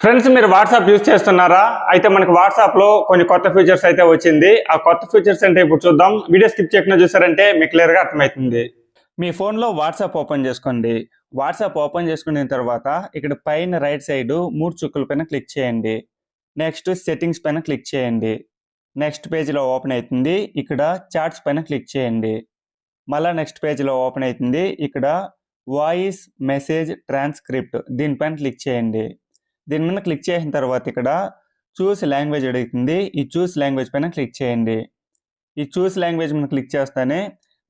Friends మీరు WhatsApp use చేస్తున్నారా? అయితే మనకి వాట్సాప్లో కొన్ని కొత్త ఫీచర్స్ అయితే వచ్చింది. ఆ కొత్త ఫీచర్స్ అంటే ఇప్పుడు చూద్దాం. వీడియో స్కిప్ చేయకుండా చూసారంటే మీకు క్లియర్గా అర్థమవుతుంది. మీ ఫోన్లో వాట్సాప్ ఓపెన్ చేసుకోండి. వాట్సాప్ ఓపెన్ చేసుకున్న తర్వాత ఇక్కడ పైన రైట్ సైడ్ మూడు చుక్కల పైన క్లిక్ చేయండి. నెక్స్ట్ సెట్టింగ్స్ పైన క్లిక్ చేయండి. నెక్స్ట్ పేజ్లో ఓపెన్ అవుతుంది. ఇక్కడ చాట్స్ పైన క్లిక్ చేయండి. మళ్ళా నెక్స్ట్ పేజ్లో ఓపెన్ అవుతుంది. ఇక్కడ వాయిస్ మెసేజ్ ట్రాన్స్క్రిప్ట్ దీనిపైన క్లిక్ చేయండి. దీని మీద క్లిక్ చేసిన తర్వాత ఇక్కడ చూస్ లాంగ్వేజ్ అడుగుతుంది. ఈ చూస్ లాంగ్వేజ్ పైన క్లిక్ చేయండి. ఈ చూస్ లాంగ్వేజ్ మనం క్లిక్ చేస్తానే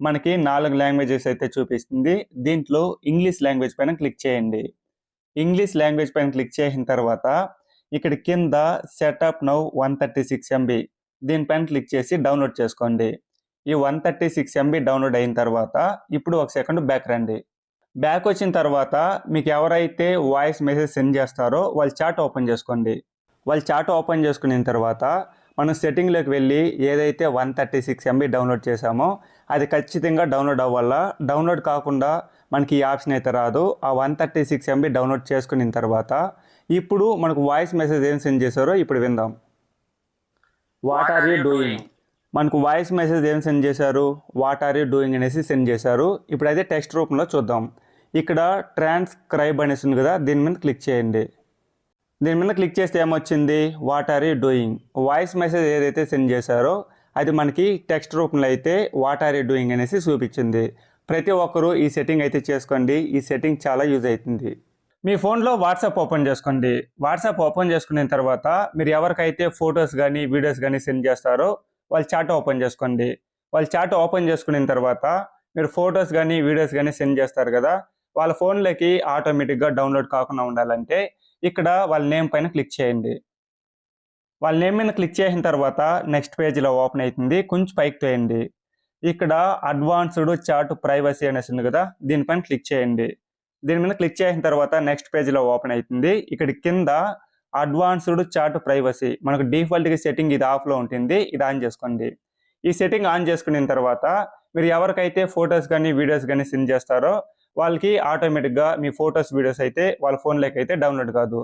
మనకి నాలుగు లాంగ్వేజెస్ అయితే చూపిస్తుంది. దీంట్లో ఇంగ్లీష్ లాంగ్వేజ్ పైన క్లిక్ చేయండి. ఇంగ్లీష్ లాంగ్వేజ్ పైన క్లిక్ చేసిన తర్వాత ఇక్కడ కింద setup now one thirty six MB దీనిపైన క్లిక్ చేసి డౌన్లోడ్ చేసుకోండి. ఈ one thirty six MB download అయిన తర్వాత ఇప్పుడు ఒక సెకండ్ బ్యాక్ రండి. బ్యాక్ వచ్చిన తర్వాత మీకు ఎవరైతే వాయిస్ మెసేజ్ సెండ్ చేస్తారో వాళ్ళ చాట్ ఓపెన్ చేసుకోండి. వాళ్ళ చాట్ ఓపెన్ చేసుకున్న తర్వాత మనం సెట్టింగ్లోకి వెళ్ళి ఏదైతే one thirty six MB download చేసామో అది ఖచ్చితంగా డౌన్లోడ్ అవ్వాలా. డౌన్లోడ్ కాకుండా మనకి ఈ ఆప్షన్ అయితే రాదు. ఆ one thirty six MB download చేసుకున్న తర్వాత ఇప్పుడు మనకు వాయిస్ మెసేజ్ ఏం సెండ్ చేశారో ఇప్పుడు విందాం. వాట్ ఆర్ యూ డూయింగ్ మనకు వాయిస్ మెసేజ్ ఏం సెండ్ చేశారు? వాట్ ఆర్ యూ డూయింగ్ అనేసి సెండ్ చేశారు. ఇప్పుడు అయితే టెక్స్ట్ రూపంలో చూద్దాం. ఇక్కడ ట్రాన్స్క్రైబ్ అనేసి ఉంది కదా దీని మీద క్లిక్ చేయండి. దీని మీద క్లిక్ చేస్తే ఏమొచ్చింది? What are you doing voice message ఏదైతే సెండ్ చేశారో అది మనకి టెక్స్ట్ రూపంలో అయితే వాట్ ఆర్ యూ డూయింగ్ అనేసి చూపించింది. ప్రతి ఒక్కరూ ఈ సెట్టింగ్ అయితే చేసుకోండి. ఈ సెట్టింగ్ చాలా యూజ్ అవుతుంది. మీ ఫోన్లో వాట్సాప్ ఓపెన్ చేసుకోండి. వాట్సాప్ ఓపెన్ చేసుకున్న తర్వాత మీరు ఎవరికైతే ఫొటోస్ కానీ వీడియోస్ కానీ సెండ్ చేస్తారో వాళ్ళ చాట్ ఓపెన్ చేసుకోండి. వాళ్ళ చాట్ ఓపెన్ చేసుకున్న తర్వాత మీరు ఫొటోస్ కానీ వీడియోస్ కానీ సెండ్ చేస్తారు కదా వాళ్ళ ఫోన్లోకి ఆటోమేటిక్గా డౌన్లోడ్ కాకుండా ఉండాలంటే ఇక్కడ వాళ్ళ నేమ్ పైన క్లిక్ చేయండి. వాళ్ళ నేమ్ మీద క్లిక్ చేసిన తర్వాత నెక్స్ట్ పేజీలో ఓపెన్ అవుతుంది కొంచెం పైకి తోయండి. ఇక్కడ అడ్వాన్స్డ్ చాట్ ప్రైవసీ అనేసి ఉంది కదా దీనిపైన క్లిక్ చేయండి. దీని మీద క్లిక్ చేసిన తర్వాత నెక్స్ట్ పేజీలో ఓపెన్ అవుతుంది ఇక్కడ కింద అడ్వాన్స్డ్ చాట్ ప్రైవసీ మనకు డిఫాల్ట్గా సెట్టింగ్ ఇది ఆఫ్లో ఉంటుంది ఇది ఆన్ చేసుకోండి. ఈ సెట్టింగ్ ఆన్ చేసుకున్న తర్వాత మీరు ఎవరికైతే ఫొటోస్ కానీ వీడియోస్ కానీ సెండ్ చేస్తారో వాళ్ళకి ఆటోమేటిక్గా మీ ఫొటోస్ వీడియోస్ అయితే వాళ్ళ ఫోన్లోకి అయితే డౌన్లోడ్ కాదు.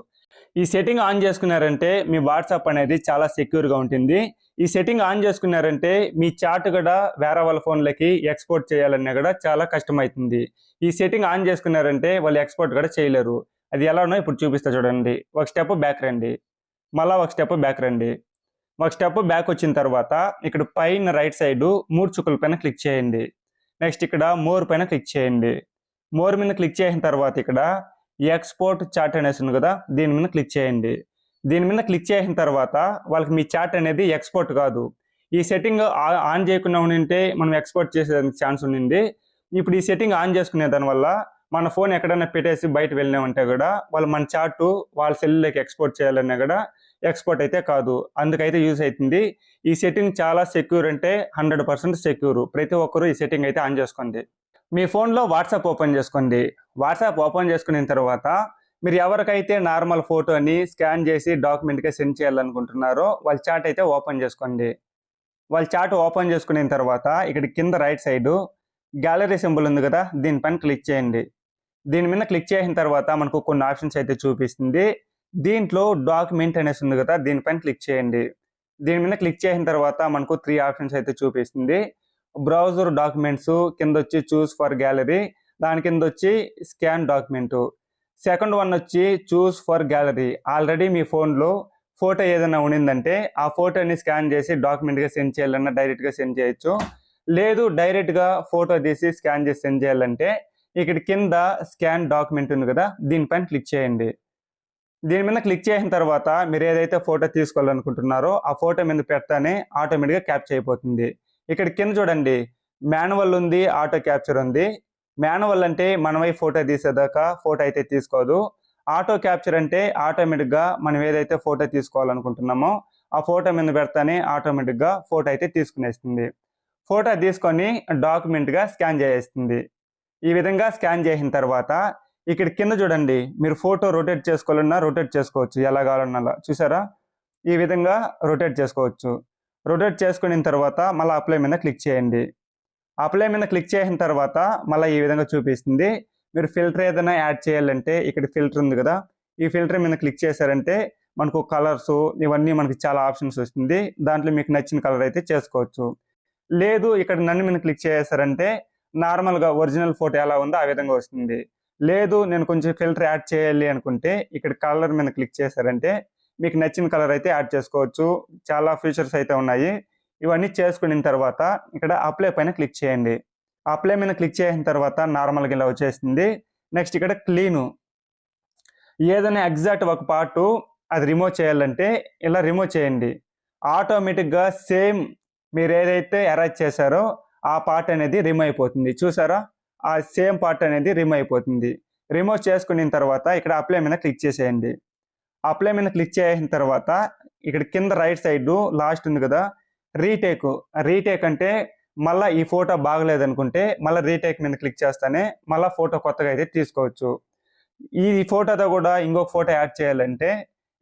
ఈ సెట్టింగ్ ఆన్ చేసుకున్నారంటే మీ వాట్సాప్ అనేది చాలా సెక్యూర్గా ఉంటుంది. ఈ సెట్టింగ్ ఆన్ చేసుకున్నారంటే మీ చాట్ కూడా వేరే వాళ్ళ ఫోన్లకి ఎక్స్పోర్ట్ చేయాలన్నా కూడా చాలా కష్టమవుతుంది ఈ సెట్టింగ్ ఆన్ చేసుకున్నారంటే వాళ్ళు ఎక్స్పోర్ట్ కూడా చేయలేరు. అది ఎలానో ఇప్పుడు చూపిస్తా చూడండి. ఒక స్టెప్ బ్యాక్ రండి. మళ్ళా ఒక స్టెప్ బ్యాక్ రండి. ఒక స్టెప్ బ్యాక్ వచ్చిన తర్వాత ఇక్కడ పైన రైట్ సైడ్ మూడు చుక్కల పైన క్లిక్ చేయండి. నెక్స్ట్ ఇక్కడ మోర్ పైన క్లిక్ చేయండి. మోర్ మీద క్లిక్ చేసిన తర్వాత ఇక్కడ ఎక్స్పోర్ట్ చాట్ అనేసి ఉంది కదా దీని మీద క్లిక్ చేయండి. దీని మీద క్లిక్ చేసిన తర్వాత వాళ్ళకి మీ చాట్ అనేది ఎక్స్పోర్ట్ కాదు. ఈ సెట్టింగ్ ఆన్ చేయకుండా ఉండింటే మనం ఎక్స్పోర్ట్ చేసేదానికి ఛాన్స్ ఉండింది. ఇప్పుడు ఈ సెట్టింగ్ ఆన్ చేసుకునే దానివల్ల మన ఫోన్ ఎక్కడైనా పెట్టేసి బయట వెళ్ళినామంటే కూడా వాళ్ళు మన చాట్ వాళ్ళ సెల్లోకి ఎక్స్పోర్ట్ చేయాలన్నా కూడా ఎక్స్పోర్ట్ అయితే కాదు. అందుకైతే యూజ్ అవుతుంది. ఈ సెట్టింగ్ చాలా సెక్యూర్ అంటే హండ్రెడ్ పర్సెంట్ సెక్యూర్. ప్రతి ఒక్కరూ ఈ సెట్టింగ్ అయితే ఆన్ చేసుకోండి. మీ ఫోన్లో వాట్సాప్ ఓపెన్ చేసుకోండి. వాట్సాప్ ఓపెన్ చేసుకున్న తర్వాత మీరు ఎవరికైతే నార్మల్ ఫోటోని స్కాన్ చేసి డాక్యుమెంట్గా సెండ్ చేయాలనుకుంటున్నారో వాళ్ళ చాట్ అయితే ఓపెన్ చేసుకోండి. వాళ్ళ చాట్ ఓపెన్ చేసుకున్న తర్వాత ఇక్కడ కింద రైట్ సైడు గ్యాలరీ సింబల్ ఉంది కదా దీనిపైన క్లిక్ చేయండి. దీని మీద క్లిక్ చేసిన తర్వాత మనకు కొన్ని ఆప్షన్స్ అయితే చూపిస్తుంది. దీంట్లో డాక్యుమెంట్ అనేసి ఉంది కదా దీనిపైన క్లిక్ చేయండి. దీని మీద క్లిక్ చేసిన తర్వాత మనకు త్రీ ఆప్షన్స్ అయితే చూపిస్తుంది. బ్రౌజర్ డాక్యుమెంట్స్ కింద వచ్చి చూస్ ఫర్ గ్యాలరీ దాని కింద వచ్చి స్కాన్ డాక్యుమెంట్. సెకండ్ వన్ వచ్చి చూస్ ఫర్ గ్యాలరీ. ఆల్రెడీ మీ ఫోన్లో ఫోటో ఏదైనా ఉండిందంటే ఆ ఫోటోని స్కాన్ చేసి డాక్యుమెంట్గా సెండ్ చేయాలన్నా డైరెక్ట్గా సెండ్ చేయొచ్చు. లేదు డైరెక్ట్గా ఫోటో తీసి స్కాన్ చేసి సెండ్ చేయాలంటే ఇక్కడ కింద స్కాన్ డాక్యుమెంట్ ఉంది కదా దీనిపైన క్లిక్ చేయండి. దీని మీద క్లిక్ చేసిన తర్వాత మీరు ఏదైతే ఫోటో తీసుకోవాలనుకుంటున్నారో ఆ ఫోటో మీద పెడతానే ఆటోమేటిక్గా క్యాప్చర్ అయిపోతుంది. ఇక్కడ కింద చూడండి. మాన్యువల్ ఉంది ఆటో క్యాప్చర్ ఉంది. మాన్యువల్ అంటే మనమై ఫోటో తీసేదాకా ఫోటో అయితే తీసుకోదు. ఆటో క్యాప్చర్ అంటే ఆటోమేటిక్గా మనం ఏదైతే ఫోటో తీసుకోవాలనుకుంటున్నామో ఆ ఫోటో మీద పెడతానే ఆటోమేటిక్గా ఫోటో అయితే తీసుకునేస్తుంది. ఫోటో తీసుకొని డాక్యుమెంట్గా స్కాన్ చేసేస్తుంది. ఈ విధంగా స్కాన్ చేసిన తర్వాత ఇక్కడ కింద చూడండి. మీరు ఫోటో రొటేట్ చేసుకోవాలన్నా రొటేట్ చేసుకోవచ్చు. ఎలా కావాలన్నా అలా. చూసారా? ఈ విధంగా రొటేట్ చేసుకోవచ్చు. రొటేట్ చేసుకున్న తర్వాత మళ్ళీ అప్లై మీద క్లిక్ చేయండి. అప్లై మీద క్లిక్ చేసిన తర్వాత మళ్ళీ ఈ విధంగా చూపిస్తుంది. మీరు ఫిల్టర్ ఏదైనా యాడ్ చేయాలంటే ఇక్కడ ఫిల్టర్ ఉంది కదా ఈ ఫిల్టర్ మీద క్లిక్ చేశారంటే మనకు కలర్స్ ఇవన్నీ మనకి చాలా ఆప్షన్స్ వస్తుంది. దాంట్లో మీకు నచ్చిన కలర్ అయితే చేసుకోవచ్చు. లేదు ఇక్కడ నన్ను మీద క్లిక్ చేశారంటే నార్మల్గా ఒరిజినల్ ఫోటో ఎలా ఉందో ఆ విధంగా వస్తుంది. లేదు నేను కొంచెం ఫిల్టర్ యాడ్ చేయాలి అనుకుంటే ఇక్కడ కలర్ మీద క్లిక్ చేశారంటే మీకు నచ్చిన కలర్ అయితే యాడ్ చేసుకోవచ్చు. చాలా ఫీచర్స్ అయితే ఉన్నాయి. ఇవన్నీ చేసుకున్న తర్వాత ఇక్కడ అప్లై పైన క్లిక్ చేయండి. అప్లై మీద క్లిక్ చేసిన తర్వాత నార్మల్గా ఇలా వచ్చేస్తుంది. నెక్స్ట్ ఇక్కడ క్లీను. ఏదైనా ఎగ్జాక్ట్ ఒక పార్ట్ అది రిమూవ్ చేయాలంటే ఇలా రిమూవ్ చేయండి. ఆటోమేటిక్గా సేమ్ మీరు ఏదైతే అరేంజ్ చేశారో ఆ పార్ట్ అనేది రిమూవ్ అయిపోతుంది. చూసారా? ఆ సేమ్ పార్ట్ అనేది రిమూవ్ అయిపోతుంది. రిమూవ్ చేసుకున్న తర్వాత ఇక్కడ అప్లై మీద క్లిక్ చేసేయండి. అప్లై మీద క్లిక్ చేసిన తర్వాత ఇక్కడ కింద రైట్ సైడ్ లాస్ట్ ఉంది కదా రీటేక్. రీటేక్ అంటే మళ్ళీ ఈ ఫోటో బాగలేదనుకుంటే మళ్ళీ రీటేక్ మీద క్లిక్ చేస్తానే మళ్ళీ ఫోటో కొత్తగా అయితే తీసుకోవచ్చు. ఈ ఫోటోతో కూడా ఇంకొక ఫోటో యాడ్ చేయాలంటే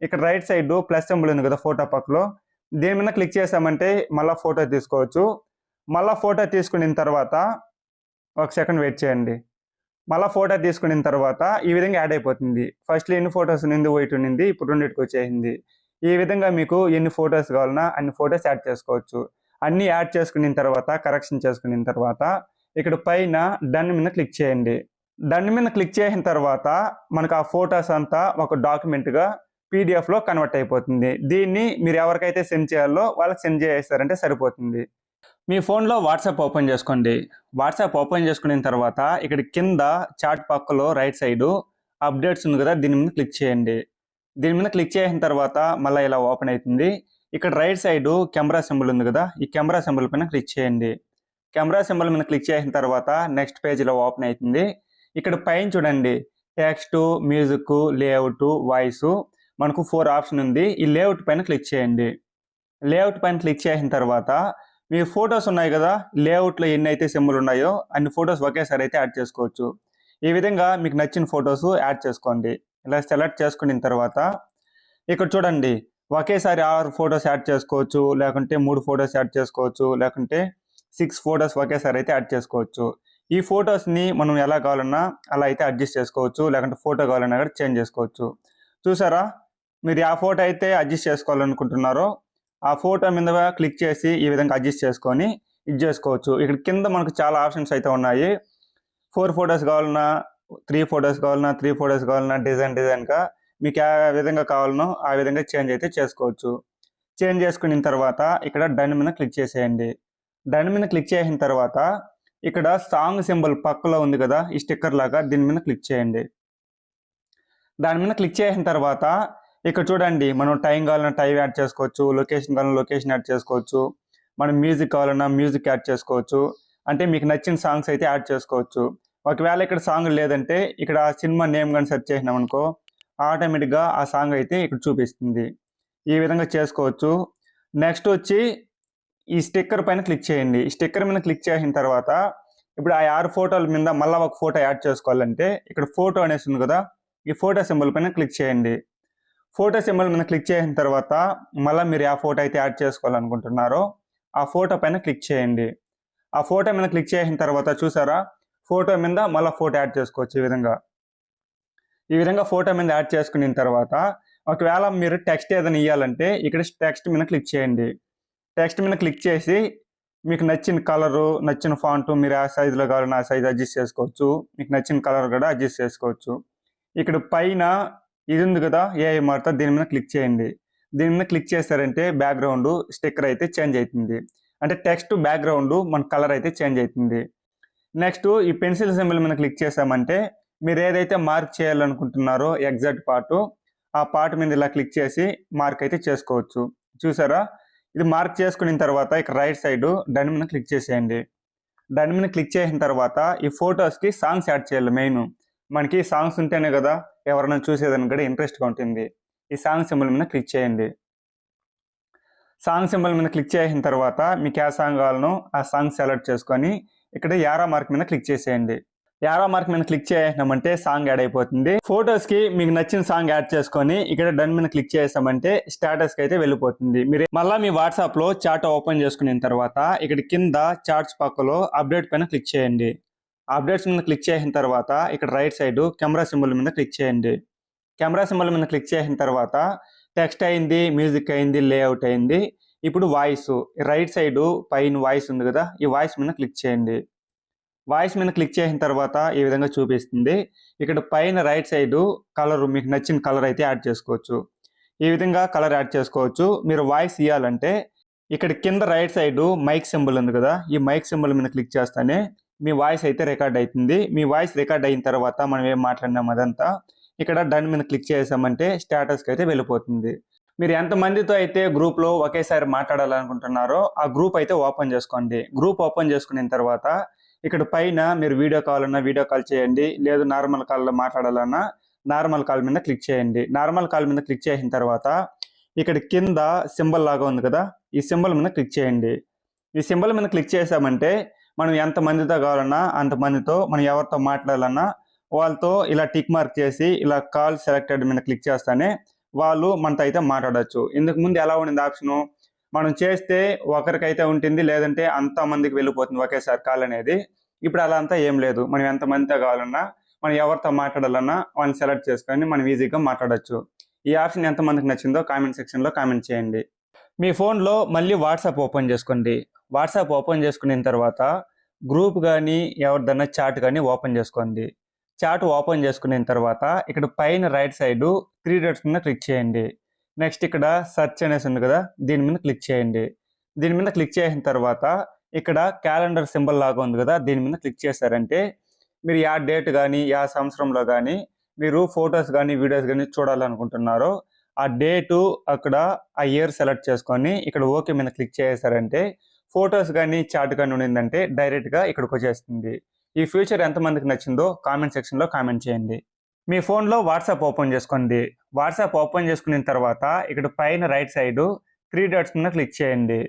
ఇక్కడ రైట్ సైడ్ ప్లస్ సింబల్ ఉంది కదా ఫోటో పక్కలో దీని మీద క్లిక్ చేసామంటే మళ్ళీ ఫోటో తీసుకోవచ్చు. మళ్ళీ ఫోటో తీసుకున్న తర్వాత ఒక సెకండ్ వెయిట్ చేయండి. మళ్ళీ ఫోటో తీసుకున్న తర్వాత ఈ విధంగా యాడ్ అయిపోతుంది. ఫస్ట్లో ఎన్ని ఫొటోస్ ఉన్నింది వైట్ ఉన్నింది ఇప్పుడు రెండింటికి వచ్చేసింది. ఈ విధంగా మీకు ఎన్ని ఫొటోస్ కావాలన్నా అన్ని ఫొటోస్ యాడ్ చేసుకోవచ్చు. అన్నీ యాడ్ చేసుకున్న తర్వాత కరెక్షన్ చేసుకున్న తర్వాత ఇక్కడ పైన డన్ మీద క్లిక్ చేయండి. డన్ మీద క్లిక్ చేసిన తర్వాత మనకు ఆ ఫొటోస్ అంతా ఒక డాక్యుమెంట్గా పీడిఎఫ్లో కన్వర్ట్ అయిపోతుంది. దీన్ని మీరు ఎవరికైతే సెండ్ చేయాలో వాళ్ళకి సెండ్ చేస్తారంటే సరిపోతుంది. మీ ఫోన్లో వాట్సాప్ ఓపెన్ చేసుకోండి. వాట్సాప్ ఓపెన్ చేసుకున్న తర్వాత ఇక్కడ కింద చాట్ పక్కలో రైట్ సైడు అప్డేట్స్ ఉంది కదా దీని మీద క్లిక్ చేయండి. దీని మీద క్లిక్ చేసిన తర్వాత మళ్ళీ ఇలా ఓపెన్ అవుతుంది. ఇక్కడ రైట్ సైడు కెమెరా సింబల్ ఉంది కదా ఈ కెమెరా సింబల్ పైన క్లిక్ చేయండి. కెమెరా సింబల్ మీద క్లిక్ చేసిన తర్వాత నెక్స్ట్ పేజ్లో ఓపెన్ అవుతుంది. ఇక్కడ పైన చూడండి టెక్స్ట్ మ్యూజిక్ లేఅవుట్ వాయిస్ మనకు ఫోర్ ఆప్షన్ ఉంది. ఈ లేఅవుట్ పైన క్లిక్ చేయండి. లేఅవుట్ పైన క్లిక్ చేసిన తర్వాత మీ ఫొటోస్ ఉన్నాయి కదా లేఅవుట్లో ఎన్ని అయితే సిమ్లు ఉన్నాయో అన్ని ఫొటోస్ ఒకేసారి అయితే యాడ్ చేసుకోవచ్చు. ఈ విధంగా మీకు నచ్చిన ఫొటోస్ యాడ్ చేసుకోండి. ఇలా సెలెక్ట్ చేసుకున్న తర్వాత ఇక్కడ చూడండి ఒకేసారి ఆరు ఫొటోస్ యాడ్ చేసుకోవచ్చు లేకుంటే మూడు ఫొటోస్ యాడ్ చేసుకోవచ్చు లేకుంటే సిక్స్ ఫొటోస్ ఒకేసారి అయితే యాడ్ చేసుకోవచ్చు. ఈ ఫొటోస్ని మనం ఎలా కావాలన్నా అలా అయితే అడ్జస్ట్ చేసుకోవచ్చు లేకుంటే ఫోటో కావాలన్నా కూడా చేంజ్ చేసుకోవచ్చు. చూసారా? మీరు ఆ ఫోటో అయితే అడ్జస్ట్ చేసుకోవాలనుకుంటున్నారో ఆ ఫోటో మీద క్లిక్ చేసి ఈ విధంగా అడ్జస్ట్ చేసుకొని ఇది చేసుకోవచ్చు. ఇక్కడ కింద మనకు చాలా ఆప్షన్స్ అయితే ఉన్నాయి. ఫోర్ ఫొటోస్ కావాలన్నా త్రీ ఫోటోస్ కావాలన్నా త్రీ ఫోటోస్ కావాలన్నా డిజైన్ డిజైన్గా మీకు ఏ విధంగా కావాలనో ఆ విధంగా చేంజ్ అయితే చేసుకోవచ్చు. చేంజ్ చేసుకున్న తర్వాత ఇక్కడ డన్ మీద క్లిక్ చేసేయండి. డన్ మీద క్లిక్ చేసిన తర్వాత ఇక్కడ సాంగ్ సింబల్ పక్కలో ఉంది కదా ఈ స్టిక్కర్ లాగా దీని మీద క్లిక్ చేయండి. దాని మీద క్లిక్ చేసిన తర్వాత ఇక్కడ చూడండి మనం టైం కావాలన్నా టైం యాడ్ చేసుకోవచ్చు లొకేషన్ కావాలన్నా లొకేషన్ యాడ్ చేసుకోవచ్చు మనం మ్యూజిక్ కావాలన్నా మ్యూజిక్ యాడ్ చేసుకోవచ్చు అంటే మీకు నచ్చిన సాంగ్స్ అయితే యాడ్ చేసుకోవచ్చు. ఒకవేళ ఇక్కడ సాంగ్ లేదంటే ఇక్కడ ఆ సినిమా నేమ్ కానీ సెర్చ్ చేసినాం అనుకో ఆటోమేటిక్గా ఆ సాంగ్ అయితే ఇక్కడ చూపిస్తుంది. ఈ విధంగా చేసుకోవచ్చు. నెక్స్ట్ వచ్చి ఈ స్టిక్కర్ పైన క్లిక్ చేయండి. ఈ స్టిక్కర్ మీద క్లిక్ చేసిన తర్వాత ఇప్పుడు ఆ ఆరు ఫోటోల మీద మళ్ళీ ఒక ఫోటో యాడ్ చేసుకోవాలంటే ఇక్కడ ఫోటో అనేసి ఉంది కదా ఈ ఫోటో సింబల్ పైన క్లిక్ చేయండి. ఫోటో సింబల్ మీద క్లిక్ చేసిన తర్వాత మళ్ళీ మీరు ఆ ఫోటో అయితే యాడ్ చేసుకోవాలనుకుంటున్నారో ఆ ఫోటో పైన క్లిక్ చేయండి. ఆ ఫోటో మీద క్లిక్ చేసిన తర్వాత చూసారా? ఫోటో మీద మళ్ళీ ఫోటో యాడ్ చేసుకోవచ్చు ఈ విధంగా. ఈ విధంగా ఫోటో మీద యాడ్ చేసుకున్న తర్వాత ఒకవేళ మీరు టెక్స్ట్ ఏదైనా ఇవ్వాలంటే ఇక్కడ టెక్స్ట్ మీద క్లిక్ చేయండి. టెక్స్ట్ మీద క్లిక్ చేసి మీకు నచ్చిన కలరు నచ్చిన ఫాంటు మీరు ఆ సైజులో కావాలన్నా ఆ సైజ్ అడ్జస్ట్ చేసుకోవచ్చు. మీకు నచ్చిన కలర్ కూడా అడ్జస్ట్ చేసుకోవచ్చు. ఇక్కడ పైన ఇది ఉంది కదా ఏఐ మార్తా దీని మీద క్లిక్ చేయండి. దీని మీద క్లిక్ చేస్తారంటే బ్యాక్గ్రౌండ్ స్టిక్కర్ అయితే చేంజ్ అవుతుంది అంటే టెక్స్ట్ బ్యాక్గ్రౌండ్ మన కలర్ అయితే చేంజ్ అవుతుంది నెక్స్ట్ ఈ పెన్సిల్ సింబల్ మీద క్లిక్ చేసామంటే మీరు ఏదైతే మార్క్ చేయాలనుకుంటున్నారో ఎగ్జాక్ట్ పార్ట్ ఆ పార్ట్ మీద ఇలా క్లిక్ చేసి మార్క్ అయితే చేసుకోవచ్చు. చూసారా? ఇది మార్క్ చేసుకున్న తర్వాత ఇక రైట్ సైడ్ డన్ మీద క్లిక్ చేసేయండి. డన్ మీద క్లిక్ చేసిన తర్వాత ఈ ఫొటోస్కి సాంగ్స్ యాడ్ చేయాలి మెయిన్ మనకి సాంగ్స్ ఉంటేనే కదా ఎవరైనా చూసేదానికి కూడా ఇంట్రెస్ట్గా ఉంటుంది. ఈ సాంగ్ సింబల్ మీద క్లిక్ చేయండి. సాంగ్ సింబల్ మీద క్లిక్ చేసిన తర్వాత మీకు ఏ సాంగ్ కావాలనో ఆ సాంగ్ సెలెక్ట్ చేసుకొని ఇక్కడ యారా మార్క్ మీద క్లిక్ చేసేయండి. యారా మార్క్ మీద క్లిక్ చేసినామంటే సాంగ్ యాడ్ అయిపోతుంది. ఫొటోస్కి మీకు నచ్చిన సాంగ్ యాడ్ చేసుకొని ఇక్కడ డన్ మీద క్లిక్ చేసామంటే స్టేటస్కి అయితే వెళ్ళిపోతుంది. మీరు మళ్ళీ మీ వాట్సాప్లో చాట్ ఓపెన్ చేసుకున్న తర్వాత ఇక్కడ కింద చాట్స్ పక్కలో అప్డేట్ పైన క్లిక్ చేయండి. అప్డేట్స్ మీద క్లిక్ చేసిన తర్వాత ఇక్కడ రైట్ సైడ్ కెమెరా సింబల్ మీద క్లిక్ చేయండి. కెమెరా సింబల్ మీద క్లిక్ చేసిన తర్వాత టెక్స్ట్ అయింది మ్యూజిక్ అయింది లేఅవుట్ అయింది. ఇప్పుడు వాయిస్ రైట్ సైడ్ పైన వాయిస్ ఉంది కదా ఈ వాయిస్ మీద క్లిక్ చేయండి. వాయిస్ మీద క్లిక్ చేసిన తర్వాత ఈ విధంగా చూపిస్తుంది. ఇక్కడ పైన రైట్ సైడ్ కలర్ మీకు నచ్చిన కలర్ అయితే యాడ్ చేసుకోవచ్చు. ఈ విధంగా కలర్ యాడ్ చేసుకోవచ్చు. మీరు వాయిస్ ఇవ్వాలంటే ఇక్కడ కింద రైట్ సైడ్ మైక్ సింబల్ ఉంది కదా ఈ మైక్ సింబల్ మీద క్లిక్ చేస్తానే మీ వాయిస్ అయితే రికార్డ్ అవుతుంది మీ వాయిస్ రికార్డ్ అయిన తర్వాత మనం ఏం మాట్లాడినాం అదంతా? ఇక్కడ డన్ మీద క్లిక్ చేసామంటే స్టేటస్కి అయితే వెళ్ళిపోతుంది. మీరు ఎంతమందితో అయితే గ్రూప్లో ఒకేసారి మాట్లాడాలనుకుంటున్నారో ఆ గ్రూప్ అయితే ఓపెన్ చేసుకోండి. గ్రూప్ ఓపెన్ చేసుకున్న తర్వాత ఇక్కడ పైన మీరు వీడియో కాల్ అన్నా వీడియో కాల్ చేయండి. లేదు నార్మల్ కాల్లో మాట్లాడాలన్నా నార్మల్ కాల్ మీద క్లిక్ చేయండి. నార్మల్ కాల్ మీద క్లిక్ చేసిన తర్వాత ఇక్కడ కింద సింబల్ లాగా ఉంది కదా? ఈ సింబల్ మీద క్లిక్ చేయండి. ఈ సింబల్ మీద క్లిక్ చేసామంటే మనం ఎంత మందితో కావాలన్నా అంతమందితో మనం ఎవరితో మాట్లాడాలన్నా వాళ్ళతో ఇలా టిక్ మార్క్ చేసి ఇలా కాల్ సెలెక్టెడ్ మీద క్లిక్ చేస్తానే వాళ్ళు మనతో అయితే మాట్లాడచ్చు. ఇందుకు ముందు ఎలా ఉండింది ఆప్షను? మనం చేస్తే ఒకరికైతే ఉంటుంది లేదంటే అంత మందికి వెళ్ళిపోతుంది ఒకేసారి కాల్ అనేది. ఇప్పుడు అలా అంతా ఏం లేదు. మనం ఎంతమందితో కావాలన్నా మనం ఎవరితో మాట్లాడాలన్నా వాళ్ళని సెలెక్ట్ చేసుకొని మనం ఈజీగా మాట్లాడచ్చు. ఈ ఆప్షన్ ఎంతమందికి నచ్చిందో కామెంట్ సెక్షన్లో కామెంట్ చేయండి. మీ ఫోన్లో మళ్ళీ వాట్సాప్ ఓపెన్ చేసుకోండి. వాట్సాప్ ఓపెన్ చేసుకున్న తర్వాత గ్రూప్ కానీ ఎవరిదన్నా చాట్ కానీ ఓపెన్ చేసుకోండి. చాట్ ఓపెన్ చేసుకున్న తర్వాత ఇక్కడ పైన రైట్ సైడ్ త్రీ డేట్స్ మీద క్లిక్ చేయండి. నెక్స్ట్ ఇక్కడ సెర్చ్ అనేసి ఉంది కదా దీని మీద క్లిక్ చేయండి. దీని మీద క్లిక్ చేసిన తర్వాత ఇక్కడ క్యాలెండర్ సింబల్ లాగా ఉంది కదా దీని మీద క్లిక్ చేశారంటే మీరు యా డేట్ కానీ యా సంవత్సరంలో కానీ మీరు ఫొటోస్ కానీ వీడియోస్ కానీ చూడాలనుకుంటున్నారో ఆ డేటు అక్కడ ఆ ఇయర్ సెలెక్ట్ చేసుకొని ఇక్కడ ఓకే మీద క్లిక్ చేశారంటే ఫొటోస్ కానీ చాట్ కానీ ఉండిందంటే డైరెక్ట్గా ఇక్కడికి వచ్చేస్తుంది ఈ ఫ్యూచర్ ఎంతమందికి నచ్చిందో కామెంట్ సెక్షన్లో కామెంట్ చేయండి. మీ ఫోన్లో వాట్సాప్ ఓపెన్ చేసుకోండి. వాట్సాప్ ఓపెన్ చేసుకున్న తర్వాత ఇక్కడ పైన రైట్ సైడ్ త్రీ డాట్స్ మీద క్లిక్ చేయండి.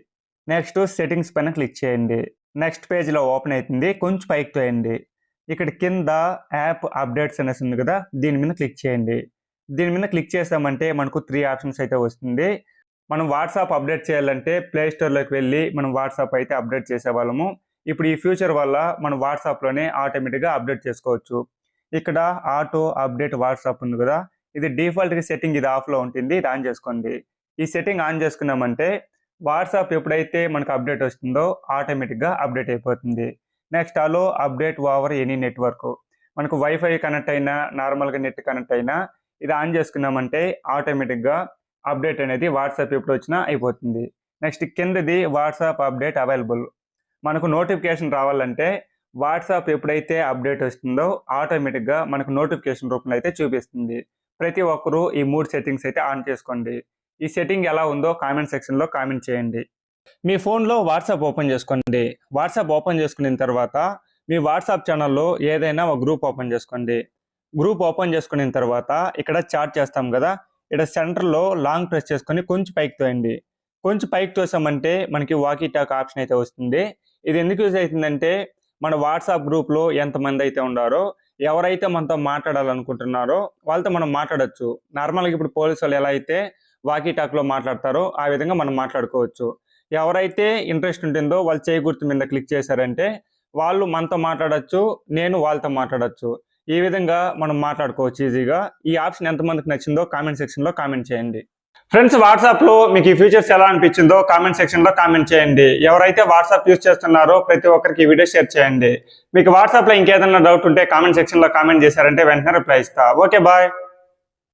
నెక్స్ట్ సెట్టింగ్స్ పైన క్లిక్ చేయండి. నెక్స్ట్ పేజ్లో ఓపెన్ అవుతుంది. కొంచెం పైకి తోయండి. ఇక్కడ కింద యాప్ అప్డేట్స్ అనేసి ఉంది కదా దీని మీద క్లిక్ చేయండి. దీని మీద క్లిక్ చేసామంటే మనకు త్రీ ఆప్షన్స్ అయితే వస్తుంది. మనం వాట్సాప్ అప్డేట్ చేయాలంటే ప్లే స్టోర్లోకి వెళ్ళి మనం వాట్సాప్ అయితే అప్డేట్ చేసేవాళ్ళము. ఇప్పుడు ఈ ఫ్యూచర్ వల్ల మనం వాట్సాప్లోనే ఆటోమేటిక్గా అప్డేట్ చేసుకోవచ్చు. ఇక్కడ ఆటో అప్డేట్ వాట్సాప్ ఉంది కదా ఇది డిఫాల్ట్గా సెట్టింగ్ ఇది ఆఫ్లో ఉంటుంది ఇది ఆన్ చేసుకోండి. ఈ సెట్టింగ్ ఆన్ చేసుకున్నామంటే వాట్సాప్ ఎప్పుడైతే మనకు అప్డేట్ వస్తుందో ఆటోమేటిక్గా అప్డేట్ అయిపోతుంది. Next allow update over any network. మనకు వైఫై కనెక్ట్ అయినా నార్మల్గా నెట్ కనెక్ట్ అయినా ఇది ఆన్ చేసుకున్నామంటే ఆటోమేటిక్గా అప్డేట్ అనేది వాట్సాప్ ఎప్పుడు వచ్చినా అయిపోతుంది. నెక్స్ట్ కిందది వాట్సాప్ అప్డేట్ అవైలబుల్. మనకు నోటిఫికేషన్ రావాలంటే వాట్సాప్ ఎప్పుడైతే అప్డేట్ వస్తుందో ఆటోమేటిక్గా మనకు నోటిఫికేషన్ రూపంలో అయితే చూపిస్తుంది. ప్రతి ఒక్కరూ ఈ మూడు సెట్టింగ్స్ అయితే ఆన్ చేసుకోండి. ఈ సెట్టింగ్ ఎలా ఉందో కామెంట్ సెక్షన్లో కామెంట్ చేయండి. మీ ఫోన్లో వాట్సాప్ ఓపెన్ చేసుకోండి. వాట్సాప్ ఓపెన్ చేసుకున్న తర్వాత మీ వాట్సాప్ ఛానల్లో ఏదైనా ఒక గ్రూప్ ఓపెన్ చేసుకోండి. గ్రూప్ ఓపెన్ చేసుకున్న తర్వాత ఇక్కడ చాట్ చేస్తాం కదా ఇక్కడ సెంటర్లో లాంగ్ ప్రెస్ చేసుకొని కొంచెం పైకి తోయండి. కొంచెం పైకి తోసామంటే మనకి వాకీ టాక్ ఆప్షన్ అయితే వస్తుంది. ఇది ఎందుకు యూజ్ అవుతుందంటే మన వాట్సాప్ గ్రూప్లో ఎంతమంది అయితే ఉన్నారో ఎవరైతే మనతో మాట్లాడాలనుకుంటున్నారో వాళ్ళతో మనం మాట్లాడొచ్చు. నార్మల్గా ఇప్పుడు పోలీసు వాళ్ళు ఎలా అయితే వాకీ టాక్లో మాట్లాడతారో ఆ విధంగా మనం మాట్లాడుకోవచ్చు. ఎవరైతే ఇంట్రెస్ట్ ఉంటుందో వాళ్ళు చేయి గుర్తు మీద క్లిక్ చేశారంటే వాళ్ళు మనతో మాట్లాడొచ్చు నేను వాళ్ళతో మాట్లాడొచ్చు. ఈ విధంగా మనం మాట్లాడుకోవచ్చు ఈజీగా? ఈ ఆప్షన్ ఎంతమందికి నచ్చిందో కామెంట్ సెక్షన్లో కామెంట్ చేయండి. ఫ్రెండ్స్ వాట్సాప్లో మీకు ఈ ఫీచర్స్ ఎలా అనిపించిందో కామెంట్ సెక్షన్లో కామెంట్ చేయండి. ఎవరైతే వాట్సాప్ యూస్ చేస్తున్నారో ప్రతి ఒక్కరికి ఈ వీడియో షేర్ చేయండి. మీకు వాట్సాప్లో ఇంకేదైనా డౌట్ ఉంటే కామెంట్ సెక్షన్లో కామెంట్ చేశారంటే వెంటనే రిప్లై ఇస్తా. Okay bye.